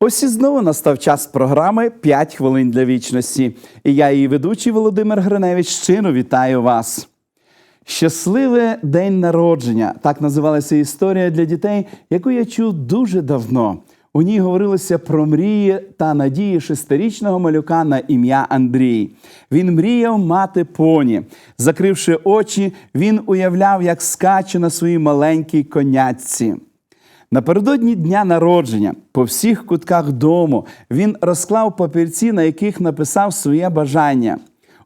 Ось і знову настав час програми «5 хвилин для вічності. І я, її ведучий Володимир Гриневич, щиро вітаю вас. Щасливе день народження так називалася історія для дітей, яку я чув дуже давно. У ній говорилося про мрії та надії шестирічного малюка на ім'я Андрій. Він мріяв мати поні. Закривши очі, він уявляв, як скаче на своїй маленькій конячці. Напередодні дня народження по всіх кутках дому він розклав папірці, на яких написав своє бажання.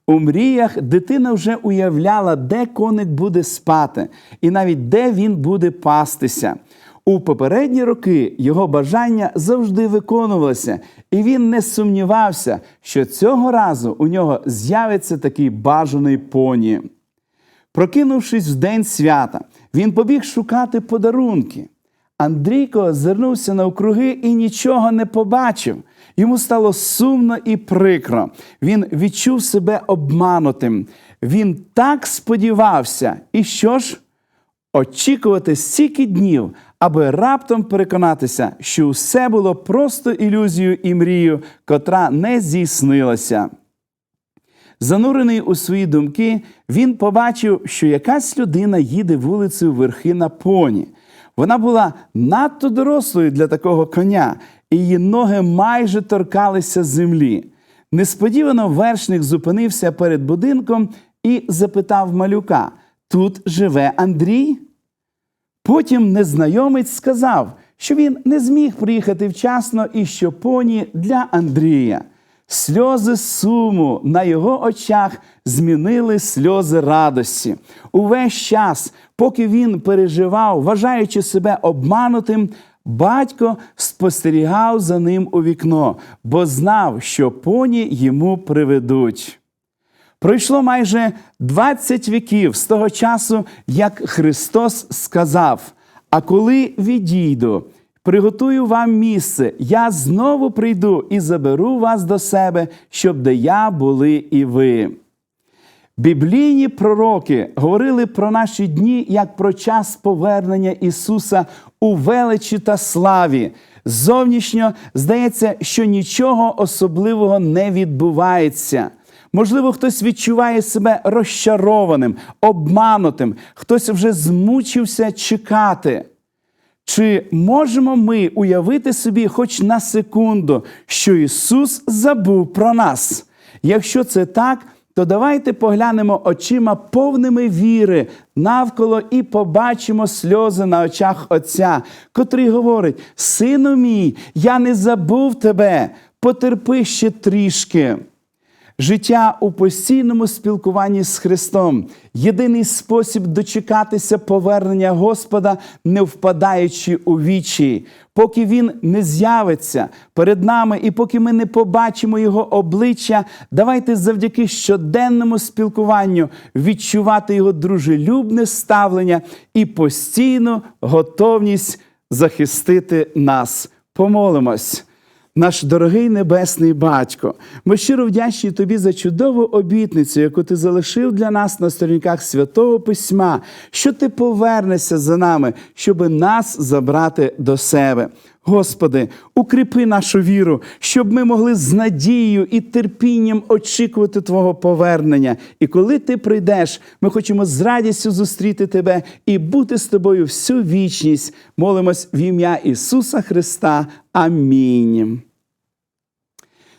У мріях дитина вже уявляла, де коник буде спати, і навіть де він буде пастися. У попередні роки його бажання завжди виконувалося, і він не сумнівався, що цього разу у нього з'явиться такий бажаний поні. Прокинувшись в день свята, він побіг шукати подарунки. Андрійко озирнувся навкруги і нічого не побачив. Йому стало сумно і прикро. Він відчув себе обманутим. Він так сподівався. І що ж? Очікувати стільки днів, аби раптом переконатися, що все було просто ілюзією і мрією, котра не здійснилася. Занурений у свої думки, він побачив, що якась людина їде вулицею верхи на поні. Вона була надто дорослою для такого коня, і її ноги майже торкалися землі. Несподівано вершник зупинився перед будинком і запитав малюка: Тут живе Андрій? Потім незнайомець сказав, що він не зміг приїхати вчасно і що поні для Андрія. Сльози суму на його очах змінили сльози радості. Увесь час, поки він переживав, вважаючи себе обманутим, батько спостерігав за ним у вікно, бо знав, що поні йому приведуть. Пройшло майже 20 віків з того часу, як Христос сказав: А коли відійду, приготую вам місце, я знову прийду і заберу вас до себе, щоб де я були і ви. Біблійні пророки говорили про наші дні як про час повернення Ісуса у величі та славі. Зовнішньо здається, що нічого особливого не відбувається. Можливо, хтось відчуває себе розчарованим, обманутим, хтось вже змучився чекати. Чи можемо ми уявити собі хоч на секунду, що Ісус забув про нас? Якщо це так, то давайте поглянемо очима повними віри навколо і побачимо сльози на очах Отця, котрий говорить: Сину мій, я не забув тебе, потерпи ще трішки. Життя у постійному спілкуванні з Христом єдиний спосіб дочекатися повернення Господа, не впадаючи у вічі. Поки Він не з'явиться перед нами, і поки ми не побачимо Його обличчя, давайте завдяки щоденному спілкуванню відчувати Його дружелюбне ставлення і постійну готовність захистити нас. Помолимось. Наш дорогий небесний батько, ми щиро вдячні тобі за чудову обітницю, яку ти залишив для нас на сторінках святого письма, що ти повернешся за нами, щоби нас забрати до себе. Господи, укріпи нашу віру, щоб ми могли з надією і терпінням очікувати Твого повернення. І коли ти прийдеш, ми хочемо з радістю зустріти Тебе і бути з тобою всю вічність. Молимось в ім'я Ісуса Христа. Амінь.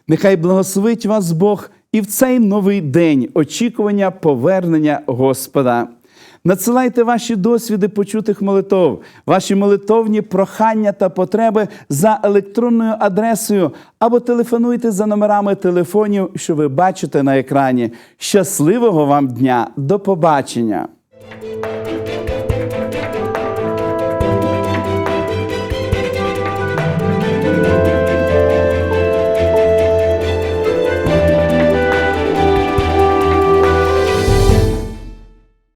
Нехай благословить вас Бог і в цей новий день очікування повернення Господа. Надсилайте ваші досвіди почутих молитов, ваші молитовні прохання та потреби за електронною адресою або телефонуйте за номерами телефонів, що ви бачите на екрані. Щасливого вам дня! До побачення!